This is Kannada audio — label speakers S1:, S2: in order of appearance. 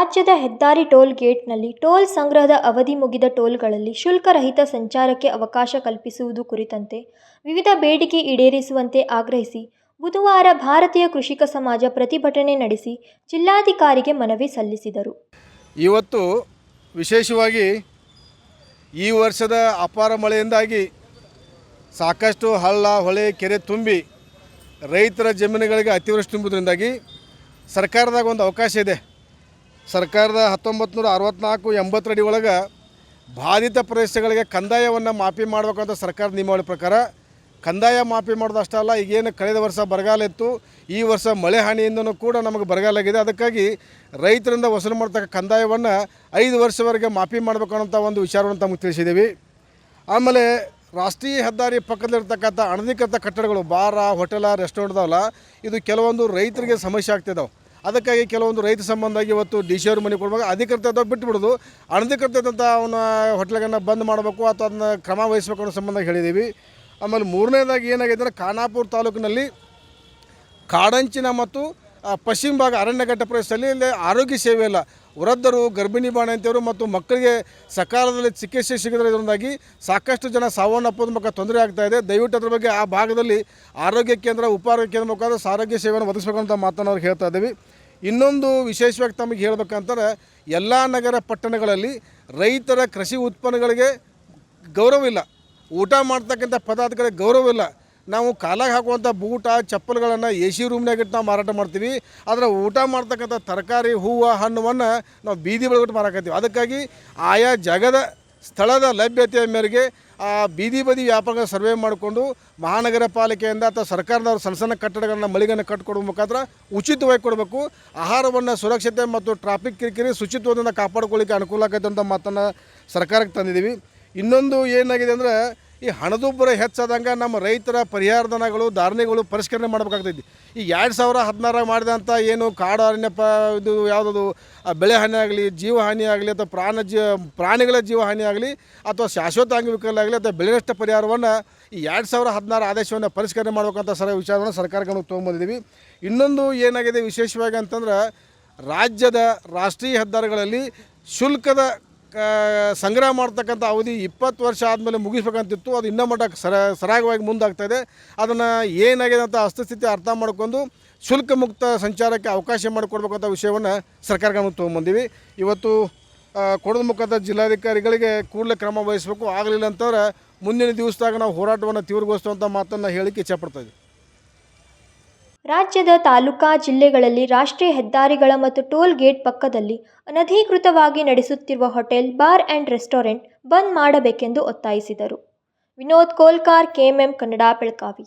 S1: ರಾಜ್ಯದ ಹೆದ್ದಾರಿ ಟೋಲ್ ಗೇಟ್ನಲ್ಲಿ ಟೋಲ್ ಸಂಗ್ರಹದ ಅವಧಿ ಮುಗಿದ ಟೋಲ್ಗಳಲ್ಲಿ ಶುಲ್ಕರಹಿತ ಸಂಚಾರಕ್ಕೆ ಅವಕಾಶ ಕಲ್ಪಿಸುವುದು ಕುರಿತಂತೆ ವಿವಿಧ ಬೇಡಿಕೆ ಈಡೇರಿಸುವಂತೆ ಆಗ್ರಹಿಸಿ ಬುಧವಾರ ಭಾರತೀಯ ಕೃಷಿಕ ಸಮಾಜ ಪ್ರತಿಭಟನೆ ನಡೆಸಿ ಜಿಲ್ಲಾಧಿಕಾರಿಗೆ ಮನವಿ ಸಲ್ಲಿಸಿದರು.
S2: ಇವತ್ತು ವಿಶೇಷವಾಗಿ ಈ ವರ್ಷದ ಅಪಾರ ಮಳೆಯಿಂದಾಗಿ ಸಾಕಷ್ಟು ಹಳ್ಳ, ಹೊಳೆ, ಕೆರೆ ತುಂಬಿ ರೈತರ ಜಮೀನುಗಳಿಗೆ ಅತಿವೃಷ್ಟಿ ತುಂಬುವುದರಿಂದಾಗಿ ಸರ್ಕಾರದಾಗ ಒಂದು ಅವಕಾಶ ಇದೆ. ಸರ್ಕಾರದ ಹತ್ತೊಂಬತ್ತು ನೂರ ಅರವತ್ತ್ನಾಲ್ಕು ಎಂಬತ್ತರಡಿ ಒಳಗೆ ಬಾಧಿತ ಪ್ರದೇಶಗಳಿಗೆ ಕಂದಾಯವನ್ನು ಮಾಫಿ ಮಾಡಬೇಕಂತ ಸರ್ಕಾರದ ನಿಯಮಾವಳಿ ಪ್ರಕಾರ ಕಂದಾಯ ಮಾಫಿ ಮಾಡೋದು ಅಷ್ಟೇ ಅಲ್ಲ, ಈಗೇನು ಕಳೆದ ವರ್ಷ ಬರಗಾಲ ಇತ್ತು, ಈ ವರ್ಷ ಮಳೆ ಹಾನಿಯಿಂದನೂ ಕೂಡ ನಮಗೆ ಬರಗಾಲ ಆಗಿದೆ. ಅದಕ್ಕಾಗಿ ರೈತರಿಂದ ವಸೂಲು ಮಾಡ್ತಕ್ಕ ಕಂದಾಯವನ್ನು ಐದು ವರ್ಷವರೆಗೆ ಮಾಫಿ ಮಾಡಬೇಕು ಅನ್ನೋಂಥ ಒಂದು ವಿಚಾರವನ್ನು ತಮಗೆ ತಿಳಿಸಿದ್ದೀವಿ. ಆಮೇಲೆ ರಾಷ್ಟ್ರೀಯ ಹೆದ್ದಾರಿ ಪಕ್ಕದಲ್ಲಿರ್ತಕ್ಕಂಥ ಅನಧಿಕೃತ ಕಟ್ಟಡಗಳು, ಬಾರ, ಹೋಟೆಲ ರೆಸ್ಟೋರೆಂಟ್ ಅದಾವಲ್ಲ ಇದು ಕೆಲವೊಂದು ರೈತರಿಗೆ ಸಮಸ್ಯೆ ಆಗ್ತಿದ್ದಾವೆ ಅದಕ್ಕಾಗಿ ಕೆಲವೊಂದು ರೈತ ಸಂಬಂಧಾಗಿ ಇವತ್ತು ಡಿ ಸಿ ಅವ್ರ ಮನೆ ಕೊಡುವಾಗ ಅಧಿಕೃತ ಬಿಟ್ಟುಬಿಡೋದು ಅನಧಿಕೃತದಂಥ ಅವನ ಹೋಟ್ಲಗಳನ್ನು ಬಂದ್ ಮಾಡಬೇಕು ಅಥವಾ ಅದನ್ನ ಕ್ರಮ ವಹಿಸಬೇಕು ಅನ್ನೋ ಸಂಬಂಧ ಹೇಳಿದ್ದೀವಿ. ಆಮೇಲೆ ಮೂರನೇದಾಗಿ ಏನಾಗಿದೆ ಅಂದರೆ ಖಾನಾಪುರ ತಾಲೂಕಿನಲ್ಲಿ ಕಾಡಂಚಿನ ಮತ್ತು ಪಶ್ಚಿಮ ಭಾಗ ಅರಣ್ಯಘಟ್ಟ ಪ್ರದೇಶದಲ್ಲಿ ಇಲ್ಲಿ ಆರೋಗ್ಯ ಸೇವೆ ಇಲ್ಲ. ವೃದ್ಧರು, ಗರ್ಭಿಣಿ ಬಾಣಂತಿಯರು ಮತ್ತು ಮಕ್ಕಳಿಗೆ ಸಕಾಲದಲ್ಲಿ ಚಿಕಿತ್ಸೆ ಸಿಗದಿರೋದ್ರಿಂದಾಗಿ ಸಾಕಷ್ಟು ಜನ ಸಾವನ್ನಪ್ಪೋದ್ರ ಮೂಲಕ ತೊಂದರೆ ಆಗ್ತಾ ಇದೆ. ದಯವಿಟ್ಟು ಅದ್ರ ಬಗ್ಗೆ ಆ ಭಾಗದಲ್ಲಿ ಆರೋಗ್ಯ ಕೇಂದ್ರ, ಉಪಾರೋಗ್ಯ ಕೇಂದ್ರ ಮುಖಾಂತರ ಆರೋಗ್ಯ ಸೇವೆಯನ್ನು ಒದಗಿಸ್ಬೇಕಂತ ಮಾತನ್ನು ಅವ್ರು ಹೇಳ್ತಾ ಇದ್ದೀವಿ. ಇನ್ನೊಂದು ವಿಶೇಷವಾಗಿ ತಮಗೆ ಹೇಳ್ಬೇಕಂತಾರೆ ಎಲ್ಲ ನಗರ ಪಟ್ಟಣಗಳಲ್ಲಿ ರೈತರ ಕೃಷಿ ಉತ್ಪನ್ನಗಳಿಗೆ ಗೌರವ ಇಲ್ಲ ಊಟ ಮಾಡ್ತಕ್ಕಂಥ ಪದಾರ್ಥಗಳಿಗೆ ಗೌರವ ಇಲ್ಲ ನಾವು ಕಾಲಾಗ ಹಾಕುವಂಥ ಬೂಟ, ಚಪ್ಪಲ್ಗಳನ್ನು ಎ ಸಿ ರೂಮ್ನಾಗ ಇಟ್ಟು ನಾವು ಮಾರಾಟ ಮಾಡ್ತೀವಿ. ಆದರೆ ಊಟ ಮಾಡ್ತಕ್ಕಂಥ ತರಕಾರಿ, ಹೂವು, ಹಣ್ಣುವನ್ನು ನಾವು ಬೀದಿ ಬಳಗಿಟ್ಟು ಮಾರಾಕತ್ತೀವಿ. ಅದಕ್ಕಾಗಿ ಆಯಾ ಜಾಗದ ಸ್ಥಳದ ಲಭ್ಯತೆಯ ಮೇರೆಗೆ ಆ ಬೀದಿ ಬದಿ ವ್ಯಾಪಾರ ಸರ್ವೆ ಮಾಡಿಕೊಂಡು ಮಹಾನಗರ ಪಾಲಿಕೆಯಿಂದ ಅಥವಾ ಸರ್ಕಾರದವ್ರು ಸಣ್ಣ ಸಣ್ಣ ಕಟ್ಟಡಗಳನ್ನ ಮಳಿಗೆಯನ್ನು ಕಟ್ಟಿಕೊಡುವ ಮುಖಾಂತರ ಉಚಿತವಾಗಿ ಕೊಡಬೇಕು. ಆಹಾರವನ್ನು ಸುರಕ್ಷತೆ ಮತ್ತು ಟ್ರಾಫಿಕ್ ಕಿರಿಕಿರಿ ಶುಚಿತ್ವದಿಂದ ಕಾಪಾಡ್ಕೊಳ್ಳಿಕ್ಕೆ ಅನುಕೂಲ ಆಗೈತೆ ಅಂತ ಮಾತನ್ನು ಸರ್ಕಾರಕ್ಕೆ ತಂದಿದ್ದೀವಿ. ಇನ್ನೊಂದು ಏನಾಗಿದೆ ಅಂದರೆ ಈ ಹಣದುಬ್ಬರ ಹೆಚ್ಚಾದಂಗೆ ನಮ್ಮ ರೈತರ ಪರಿಹಾರಧನಗಳು ಧಾರಣೆಗಳು ಪರಿಷ್ಕರಣೆ ಮಾಡಬೇಕಾಗ್ತೈತಿ. ಈ ಎರಡು ಸಾವಿರ ಹದಿನಾರಾಗ ಮಾಡಿದಂಥ ಏನು ಕಾಡು ಅರಣ್ಯ ಇದು ಯಾವುದದು ಬೆಳೆ ಹಾನಿ ಆಗಲಿ, ಜೀವ ಹಾನಿ ಆಗಲಿ, ಅಥವಾ ಪ್ರಾಣ ಜೀವ, ಪ್ರಾಣಿಗಳ ಜೀವ ಹಾನಿ ಆಗಲಿ, ಅಥವಾ ಶಾಶ್ವತ ಅಂಗವಿಕಲ ಆಗಲಿ ಅಥವಾ ಬೆಳೆ ನಷ್ಟ ಪರಿಹಾರವನ್ನು ಈ ಎರಡು ಸಾವಿರ ಹದಿನಾರು ಆದೇಶವನ್ನು ಪರಿಷ್ಕರಣೆ ಮಾಡಬೇಕಂತ ಸರ ವಿಚಾರವನ್ನು ಸರ್ಕಾರ ತೊಗೊಂಬಂದಿದ್ದೀವಿ ಇನ್ನೊಂದು ಏನಾಗಿದೆ ವಿಶೇಷವಾಗಿ ಅಂತಂದ್ರೆ, ರಾಜ್ಯದ ರಾಷ್ಟ್ರೀಯ ಹೆದ್ದಾರಿಗಳಲ್ಲಿ ಶುಲ್ಕದ ಸಂಗ್ರಹ ಮಾಡ್ತಕ್ಕಂಥ ಅವಧಿ ಇಪ್ಪತ್ತು ವರ್ಷ ಆದಮೇಲೆ ಮುಗಿಸ್ಬೇಕಂತಿತ್ತು. ಅದು ಇನ್ನೂ ಮಟ್ಟ ಸರ, ಸರಾಗವಾಗಿ ಮುಂದಾಗ್ತಾ ಇದೆ. ಅದನ್ನು ಏನಾಗಿದೆ ಅಂತ ಅಸ್ತಸ್ಥಿತಿ ಅರ್ಥ ಮಾಡ್ಕೊಂಡು ಶುಲ್ಕ ಮುಕ್ತ ಸಂಚಾರಕ್ಕೆ ಅವಕಾಶ ಮಾಡಿಕೊಡ್ಬೇಕಂತ ವಿಷಯವನ್ನು ಸರ್ಕಾರ ಗಮನಕ್ಕೆ ತೊಗೊಂಬಂದೀವಿ. ಇವತ್ತು ಕೊಡದ ಜಿಲ್ಲಾಧಿಕಾರಿಗಳಿಗೆ ಕೂಡಲೇ ಕ್ರಮ ವಹಿಸಬೇಕು. ಆಗಲಿಲ್ಲ ಅಂತಂದ್ರೆ ಮುಂದಿನ ದಿವಸದಾಗ ನಾವು ಹೋರಾಟವನ್ನು ತೀವ್ರಗೊಳಿಸುವಂಥ ಮಾತನ್ನು ಇಚ್ಛೆಪಡ್ತಾ ಇದ್ದೀವಿ
S1: ರಾಜ್ಯದ ತಾಲೂಕಾ ಜಿಲ್ಲೆಗಳಲ್ಲಿ ರಾಷ್ಟ್ರೀಯ ಹೆದ್ದಾರಿಗಳ ಮತ್ತು ಟೋಲ್ ಗೇಟ್ ಪಕ್ಕದಲ್ಲಿ ಅನಧಿಕೃತವಾಗಿ ನಡೆಸುತ್ತಿರುವ ಹೋಟೆಲ್, ಬಾರ್ ಆ್ಯಂಡ್ ರೆಸ್ಟೋರೆಂಟ್ ಬಂದ್ ಮಾಡಬೇಕೆಂದು ಒತ್ತಾಯಿಸಿದರು. ವಿನೋದ್ ಕೋಲ್ಕಾರ್, ಕೆಎಂಎಂ ಕನ್ನಡ ಬೆಳಗಾವಿ.